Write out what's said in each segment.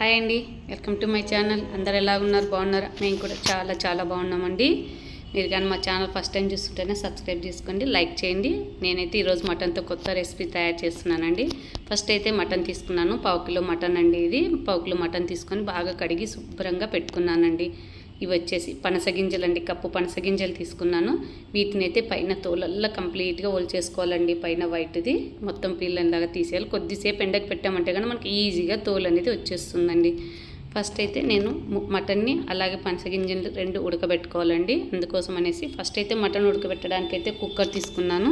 Hi అండి. Welcome to my channel. అందరు ఎలా ఉన్నారు బాగున్నారా? మేము కూడా చాలా చాలా బాగున్నామండి. మీరు కానీ మా ఛానల్ ఫస్ట్ టైం చూస్తుంటేనే సబ్స్క్రైబ్ చేసుకోండి లైక్ చేయండి. నేనైతే ఈరోజు మటన్తో కొత్త రెసిపీ తయారు చేస్తున్నానండి. ఫస్ట్ అయితే మటన్ తీసుకున్నాను. పావు కిలో మటన్ అండి ఇది. పావు కిలో మటన్ తీసుకొని బాగా కడిగి శుభ్రంగా పెట్టుకున్నానండి. ఇవి వచ్చేసి పనస కప్పు పనస గింజలు తీసుకున్నాను. వీటిని అయితే పైన తోలల్లా కంప్లీట్గా ఒలిచేసుకోవాలండి పైన వైట్ది. మొత్తం పీళ్ళలాగా తీసేయాలి. కొద్దిసేపు ఎండకు పెట్టామంటే కానీ మనకి ఈజీగా తోలు అనేది వచ్చేస్తుందండి. ఫస్ట్ అయితే నేను మటన్ని అలాగే పనస గింజలు రెండు ఉడకబెట్టుకోవాలండి. అందుకోసం అనేసి ఫస్ట్ అయితే మటన్ ఉడకబెట్టడానికి అయితే కుక్కర్ తీసుకున్నాను.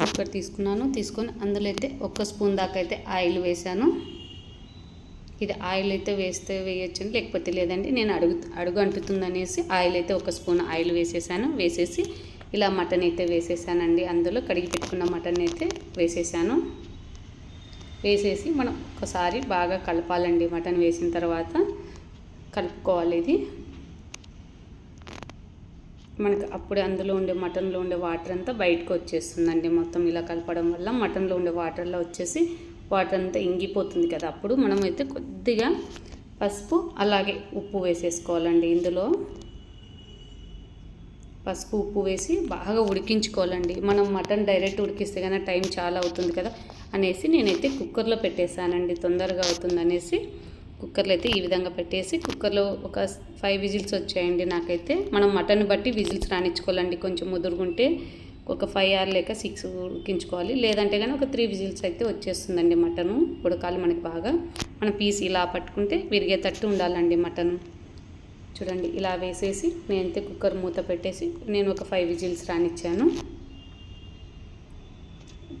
కుక్కర్ తీసుకున్నాను తీసుకొని అందులో అయితే ఒక్క స్పూన్ దాకా అయితే ఆయిల్ వేశాను. ఇది ఆయిల్ అయితే వేస్తే వేయొచ్చు లేకపోతే లేదండి నేను అడుగు అడుగు అంటుతుందనేసి ఆయిల్ అయితే ఒక స్పూన్ ఆయిల్ వేసేసాను. వేసేసి ఇలా మటన్ అయితే వేసేసానండి. అందులో కడిగి పెట్టుకున్న మటన్ అయితే వేసేసాను. వేసేసి మనం ఒకసారి బాగా కలపాలండి మటన్ వేసిన తర్వాత. కలుపుకోవాలి ఇది. మనకు అప్పుడే అందులో ఉండే మటన్లో ఉండే వాటర్ అంతా బయటకు వచ్చేస్తుందండి మొత్తం. ఇలా కలపడం వల్ల మటన్లో ఉండే వాటర్లో వచ్చేసి వాటర్ అంతా ఇంగిపోతుంది కదా. అప్పుడు మనమైతే కొద్దిగా పసుపు అలాగే ఉప్పు వేసేసుకోవాలండి ఇందులో. పసుపు ఉప్పు వేసి బాగా ఉడికించుకోవాలండి. మనం మటన్ డైరెక్ట్ ఉడికిస్తే కానీ టైం చాలా అవుతుంది కదా అనేసి నేనైతే కుక్కర్లో పెట్టేశానండి. తొందరగా అవుతుంది అనేసి కుక్కర్లో అయితే ఈ విధంగా పెట్టేసి కుక్కర్లో ఒక ఫైవ్ విజిల్స్ వచ్చాయండి నాకైతే. మనం మటన్ బట్టి విజిల్స్ రాణించుకోవాలండి కొంచెం ముదురుగుంటే ఒక ఫైవ్ ఆర్ లేక సిక్స్ ఉడికించుకోవాలి లేదంటే కానీ ఒక త్రీ విజిల్స్ అయితే వచ్చేస్తుందండి మటను ఉడకాలి మనకి బాగా. మన పీస్ ఇలా పట్టుకుంటే విరిగేటట్టు ఉండాలండి మటన్. చూడండి ఇలా వేసేసి నేనైతే కుక్కర్ మూత పెట్టేసి నేను ఒక ఫైవ్ విజిల్స్ రానిచ్చాను.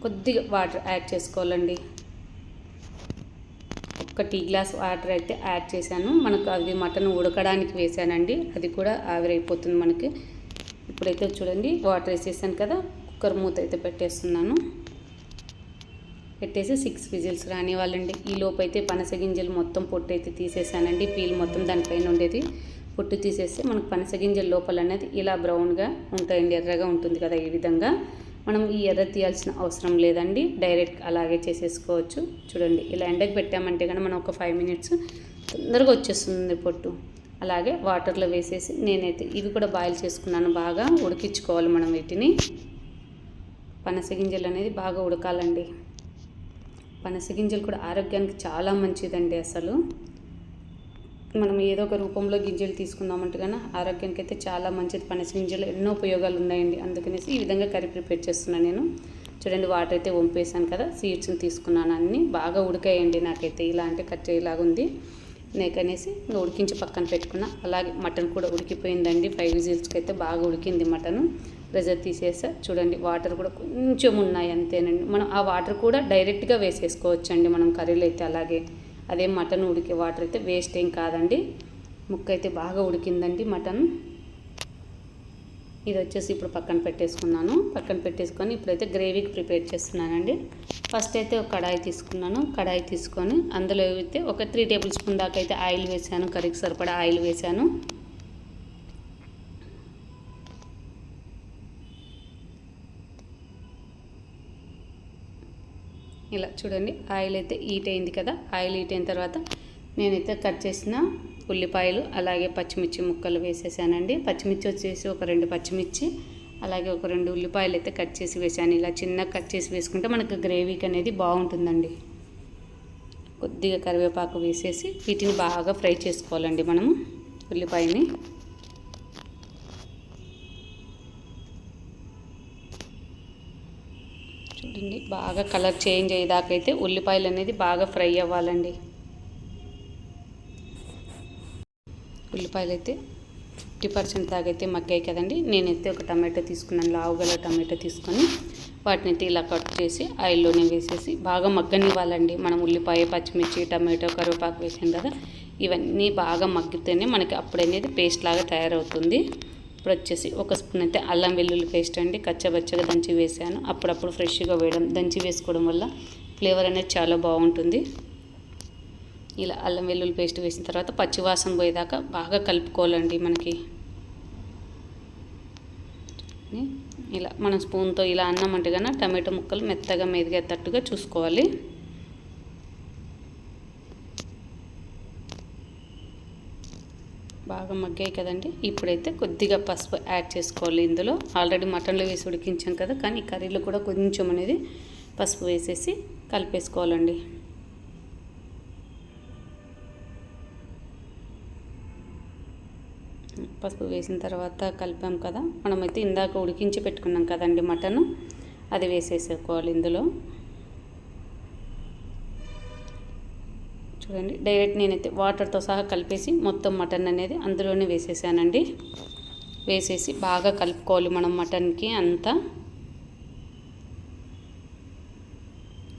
కొద్దిగా వాటర్ యాడ్ చేసుకోవాలండి. ఒక టీ గ్లాస్ వాటర్ అయితే యాడ్ చేశాను. మనకు అది మటన్ ఉడకడానికి వేసానండి. అది కూడా ఆవిరైపోతుంది మనకి. ఇప్పుడైతే చూడండి వాటర్ వేసేసాను కదా కుక్కర్ మూత అయితే పెట్టేస్తున్నాను. పెట్టేసి సిక్స్ విజిల్స్ రానివ్వాలండి. ఈ లోపైతే అయితే పనస గింజలు మొత్తం పొట్టు అయితే తీసేసానండి. పీల్ మొత్తం దానిపైన ఉండేది. పొట్టు తీసేస్తే మనకు పనస గింజల లోపల అనేది ఇలా బ్రౌన్గా ఉంటాయండి ఎర్రగా ఉంటుంది కదా ఈ విధంగా. మనం ఈ ఎర్ర తీయాల్సిన అవసరం లేదండి. డైరెక్ట్ అలాగే చేసేసుకోవచ్చు. చూడండి ఇలా ఎండకు పెట్టామంటే కానీ మనం ఒక ఫైవ్ మినిట్స్ తొందరగా వచ్చేస్తుంది పొట్టు. అలాగే వాటర్లో వేసేసి నేనైతే ఇవి కూడా బాయిల్ చేసుకున్నాను. బాగా ఉడికించుకోవాలి మనం వీటిని. పనస గింజలు అనేది బాగా ఉడకాలండి. పనస గింజలు కూడా ఆరోగ్యానికి చాలా మంచిదండి అసలు. మనం ఏదో ఒక రూపంలో గింజలు తీసుకుందామంటే కానీ ఆరోగ్యానికి అయితే చాలా మంచిది. పనస గింజలు ఎన్నో ఉపయోగాలు ఉన్నాయండి. అందుకనేసి ఈ విధంగా కర్రీ ప్రిపేర్ చేస్తున్నాను నేను. చూడండి వాటర్ అయితే వంపేసాను కదా. సీడ్స్ని తీసుకున్నాను అన్ని. బాగా ఉడికాయండి నాకైతే. ఇలా అంటే కట్ చేయలాగా ఉంది. నేకనేసి ఇంకా ఉడికించి పక్కన పెట్టుకున్నా. అలాగే మటన్ కూడా ఉడికిపోయిందండి. ఫైవ్ విజిల్స్కి అయితే బాగా ఉడికింది మటన్. ప్రెజర్ తీసేసా. చూడండి వాటర్ కూడా కొంచెం ఉన్నాయి అంతేనండి. మనం ఆ వాటర్ కూడా డైరెక్ట్గా వేసేసుకోవచ్చండి మనం కర్రీలు అయితే అలాగే. అదే మటన్ ఉడికే వాటర్ అయితే వేస్ట్ ఏం కాదండి. ముక్క అయితే బాగా ఉడికిందండి మటన్. ఇది వచ్చేసి ఇప్పుడు పక్కన పెట్టేసుకున్నాను. పక్కన పెట్టేసుకొని ఇప్పుడైతే గ్రేవీకి ప్రిపేర్ చేస్తున్నానండి. ఫస్ట్ అయితే ఒక కడాయి తీసుకున్నాను. కడాయి తీసుకొని అందులో అయితే ఒక త్రీ టేబుల్ స్పూన్ దాకా అయితే ఆయిల్ వేసాను. కర్రీకి సరిపడా ఆయిల్ వేసాను. ఇలా చూడండి ఆయిల్ అయితే హీట్ అయింది కదా. ఆయిల్ హీట్ అయిన తర్వాత నేనైతే కట్ చేసిన ఉల్లిపాయలు అలాగే పచ్చిమిర్చి ముక్కలు వేసేసానండి. పచ్చిమిర్చి వచ్చేసి ఒక రెండు పచ్చిమిర్చి అలాగే ఒక రెండు ఉల్లిపాయలు అయితే కట్ చేసి వేసాను. ఇలా చిన్నగా కట్ చేసి వేసుకుంటే మనకు గ్రేవీకి అనేది బాగుంటుందండి. కొద్దిగా కరివేపాకు వేసేసి వీటిని బాగా ఫ్రై చేసుకోవాలండి మనము ఉల్లిపాయని. చూడండి బాగా కలర్ చేంజ్ అయ్యేదాకైతే ఉల్లిపాయలు అనేది బాగా ఫ్రై అవ్వాలండి. ఉల్లిపాయలు అయితే ఫిఫ్టీ పర్సెంట్ దాకైతే మగ్గాయి కదండి. నేనైతే ఒక టమాటో తీసుకున్నాను లావు గల టమాటో తీసుకొని వాటిని అయితే ఇలా కట్ చేసి ఆయిల్లోనే వేసేసి బాగా మగ్గనివ్వాలండి. మనం ఉల్లిపాయ పచ్చిమిర్చి టమాటో కరివేపాకు వేసాం కదా ఇవన్నీ బాగా మగ్గితేనే మనకి అప్పుడనేది పేస్ట్ లాగా తయారవుతుంది. ఇప్పుడు వచ్చేసి ఒక స్పూన్ అయితే అల్లం వెల్లుల్లి పేస్ట్ అండి. కచ్చబచ్చగా దంచి వేసాను. అప్పుడప్పుడు ఫ్రెష్గా వేయడం దంచి వేసుకోవడం వల్ల ఫ్లేవర్ అనేది చాలా బాగుంటుంది. ఇలా అల్లం వెల్లుల్లి పేస్ట్ వేసిన తర్వాత పచ్చివాసన పోయేదాకా బాగా కలుపుకోవాలండి మనకి. ఇలా మనం స్పూన్తో ఇలా అన్నామంటే కన్నా టమాటో ముక్కలు మెత్తగా మెదిగేటట్టుగా చూసుకోవాలి. బాగా మగ్గాయి కదండి. ఇప్పుడైతే కొద్దిగా పసుపు యాడ్ చేసుకోవాలి ఇందులో. ఆల్రెడీ మటన్లో వేసి ఉడికించాం కదా కానీ కర్రీలో కూడా కొంచెం అనేది పసుపు వేసేసి కలిపేసుకోవాలండి. పసుపు వేసిన తర్వాత కలిపాం కదా. మనమైతే ఇందాక ఉడికించి పెట్టుకున్నాం కదండి మటన్. అది వేసేసుకోవాలి ఇందులో. చూడండి డైరెక్ట్ నేనైతే వాటర్తో సహా కలిపేసి మొత్తం మటన్ అనేది అందులోనే వేసేసానండి. వేసేసి బాగా కలుపుకోవాలి మనం మటన్కి అంతా.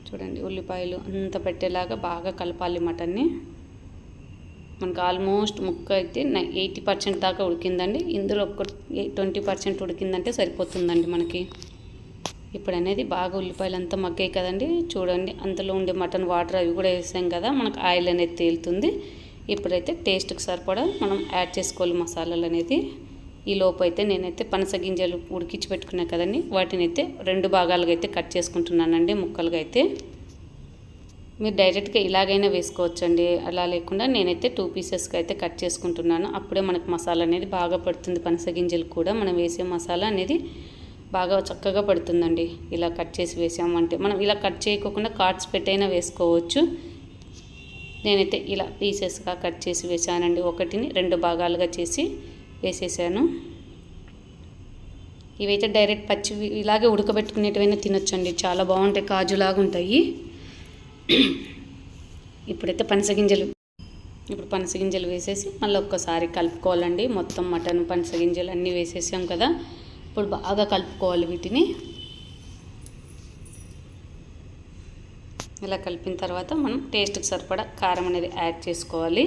చూడండి ఉల్లిపాయలు అంత పెట్టేలాగా బాగా కలపాలి మటన్ని. మనకు ఆల్మోస్ట్ ముక్క అయితే ఎయిటీ పర్సెంట్ దాకా ఉడికిందండి. ఇందులో ఒక ట్వంటీ పర్సెంట్ ఉడికిందంటే సరిపోతుందండి మనకి. ఇప్పుడు అనేది బాగా ఉల్లిపాయలు అంతా మగ్గాయి కదండి. చూడండి అంతలో ఉండే మటన్ వాటర్ అవి కూడా వేసాం కదా మనకు ఆయిల్ అనేది తేలుతుంది. ఇప్పుడైతే టేస్ట్కి సరిపడా మనం యాడ్ చేసుకోవాలి మసాలాలు అనేది. ఈ లోపు అయితే నేనైతే పనస గింజలు ఉడికించి పెట్టుకున్నా కదండి. వాటిని అయితే రెండు భాగాలుగా అయితే కట్ చేసుకుంటున్నానండి ముక్కలుగా అయితే. మీరు డైరెక్ట్గా ఇలాగైనా వేసుకోవచ్చండి. అలా లేకుండా నేనైతే టూ పీసెస్కి అయితే కట్ చేసుకుంటున్నాను. అప్పుడే మనకు మసాలా అనేది బాగా పడుతుంది. పనస గింజలు కూడా మనం వేసే మసాలా అనేది బాగా చక్కగా పడుతుందండి. ఇలా కట్ చేసి వేసామంటే మనం ఇలా కట్ చేయకోకుండా కార్డ్స్ పెట్టైనా వేసుకోవచ్చు. నేనైతే ఇలా పీసెస్గా కట్ చేసి వేసానండి. ఒకటిని రెండు భాగాలుగా చేసి వేసేసాను. ఇవైతే డైరెక్ట్ పచ్చి ఇలాగే ఉడకబెట్టుకునేటివైనా తినొచ్చండి. చాలా బాగుంటాయి. కాజులాగా ఉంటాయి ఇప్పుడైతే పనసగింజలు. ఇప్పుడు పనసగింజలు వేసేసి మళ్ళీ ఒక్కసారి కలుపుకోవాలండి. మొత్తం మటన్ పనసగింజలు అన్నీ వేసేసాం కదా. ఇప్పుడు బాగా కలుపుకోవాలి వీటిని. ఇలా కలిపిన తర్వాత మనం టేస్ట్కి సరిపడా కారం అనేది యాడ్ చేసుకోవాలి.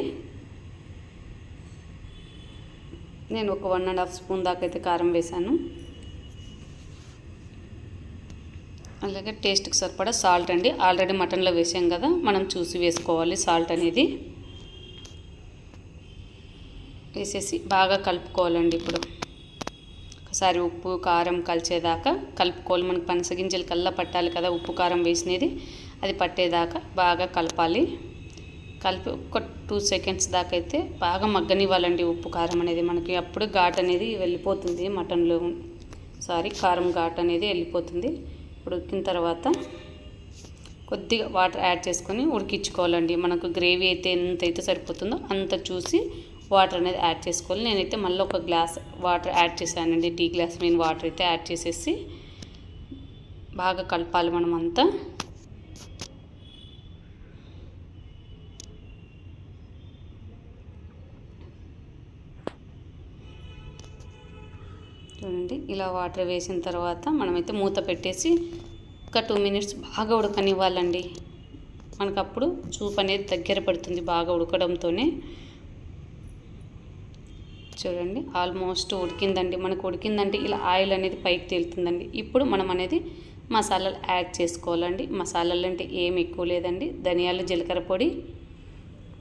నేను ఒక వన్ అండ్ హాఫ్ స్పూన్ దాకా అయితే కారం వేశాను అలాగే టేస్ట్కి సరిపడా సాల్ట్ అండి. ఆల్రెడీ మటన్లో వేసాం కదా మనం చూసి వేసుకోవాలి సాల్ట్ అనేది. వేసేసి బాగా కలుపుకోవాలండి ఇప్పుడు. ఒకసారి ఉప్పు కారం కలిసేదాకా కలుపుకోవాలి. మనకి పనసగింజలు కల్లా పట్టాలి కదా ఉప్పు కారం వేసినది. అది పట్టేదాకా బాగా కలపాలి. కలిపి ఒక టూ సెకండ్స్ దాకా అయితే బాగా మగ్గనివ్వాలండి ఉప్పు కారం అనేది. మనకి అప్పుడు ఘాట్ అనేది వెళ్ళిపోతుంది మటన్లో. సారీ కారం ఘాట్ అనేది వెళ్ళిపోతుంది. ఇప్పుడు ఉడికిన తర్వాత కొద్దిగా వాటర్ యాడ్ చేసుకొని ఉడికించుకోవాలండి. మనకు గ్రేవీ అయితే ఎంత అయితే సరిపోతుందో అంత చూసి వాటర్ అనేది యాడ్ చేసుకోవాలి. నేనైతే మళ్ళీ ఒక గ్లాస్ వాటర్ యాడ్ చేశానండి. టీ గ్లాస్ మెయిన్ వాటర్ అయితే యాడ్ చేసేసి బాగా కలపాలి మనం అంతా. చూడండి ఇలా వాటర్ వేసిన తర్వాత మనమైతే మూత పెట్టేసి ఒక టూ మినిట్స్ బాగా ఉడకనివ్వాలండి. మనకు అప్పుడు చూపు అనేది దగ్గర పడుతుంది బాగా ఉడకడంతోనే. చూడండి ఆల్మోస్ట్ ఉడికిందండి. మనకు ఉడికిందంటే ఇలా ఆయిల్ అనేది పైకి తేలుతుందండి. ఇప్పుడు మనం అనేది మసాలాలు యాడ్ చేసుకోవాలండి. మసాలాలు అంటే ఏమి ఎక్కువ లేదండి. ధనియాలు జీలకర్ర పొడి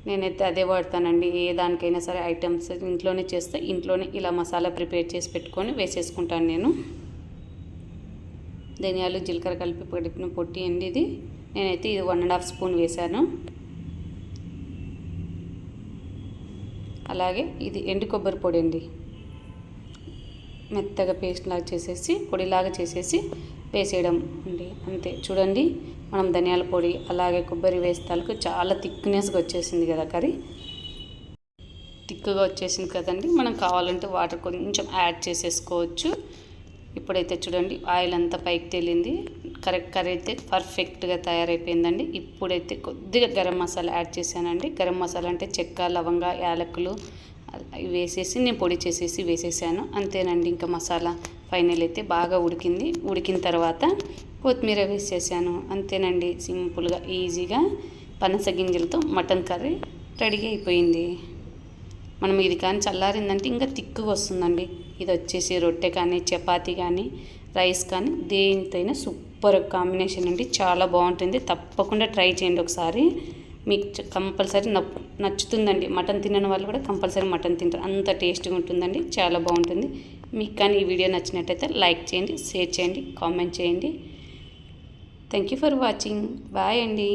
నేనైతే అదే వాడతానండి. ఏ దానికైనా సరే ఐటమ్స్ ఇంట్లోనే చేస్తే ఇంట్లోనే ఇలా మసాలా ప్రిపేర్ చేసి పెట్టుకొని వేసేసుకుంటాను నేను. ధనియాలు జీలకర్ర కలిపి పడిపిన పొట్టి అండి ఇది. నేనైతే ఇది వన్ అండ్ హాఫ్ స్పూన్ వేశాను. అలాగే ఇది ఎండు కొబ్బరి పొడి అండి. మెత్తగా పేస్ట్ లాగా చేసేసి పొడిలాగా చేసేసి వేసేయడం అండి. అంతే. చూడండి. మనం ధనియాల పొడి అలాగే కొబ్బరి వేస్తాలకు చాలా థిక్నెస్గా వచ్చేసింది కదా కర్రీ. థిక్గా వచ్చేసింది కదండి. మనం కావాలంటే వాటర్ కొంచెం యాడ్ చేసేసుకోవచ్చు. ఇప్పుడైతే చూడండి ఆయిల్ అంతా పైకి తేలింది. కరెక్ట్ కర్రీ అయితే పర్ఫెక్ట్గా తయారైపోయిందండి. ఇప్పుడైతే కొద్దిగా గరం మసాలా యాడ్ చేశానండి. గరం మసాలా అంటే చెక్క లవంగ యాలకులు అవి వేసేసి నేను పొడి చేసేసి వేసేసాను. అంతేనండి ఇంకా మసాలా ఫైనల్ అయితే బాగా ఉడికింది. ఉడికిన తర్వాత కొత్తిమీర వేసేసాను అంతేనండి సింపుల్గా ఈజీగా పనస గింజలతో మటన్ కర్రీ రెడీ అయిపోయింది. మనం ఇది కానీ చల్లారిందంటే ఇంకా తిక్కుగా వస్తుందండి. ఇది వచ్చేసి రొట్టె కానీ చపాతి కానీ రైస్ కానీ దేనితోనైనా సూపర్ కాంబినేషన్ అండి. చాలా బాగుంటుంది. తప్పకుండా ట్రై చేయండి ఒకసారి. మీకు కంపల్సరీ నచ్చుతుందండి. మటన్ తినని వాళ్ళు కూడా కంపల్సరీ మటన్ తింటారు. అంత టేస్ట్గా ఉంటుందండి. చాలా బాగుంటుంది. మీకు కానీ ఈ వీడియో నచ్చినట్టయితే లైక్ చేయండి షేర్ చేయండి కామెంట్ చేయండి. Thank you for watching bye అండి.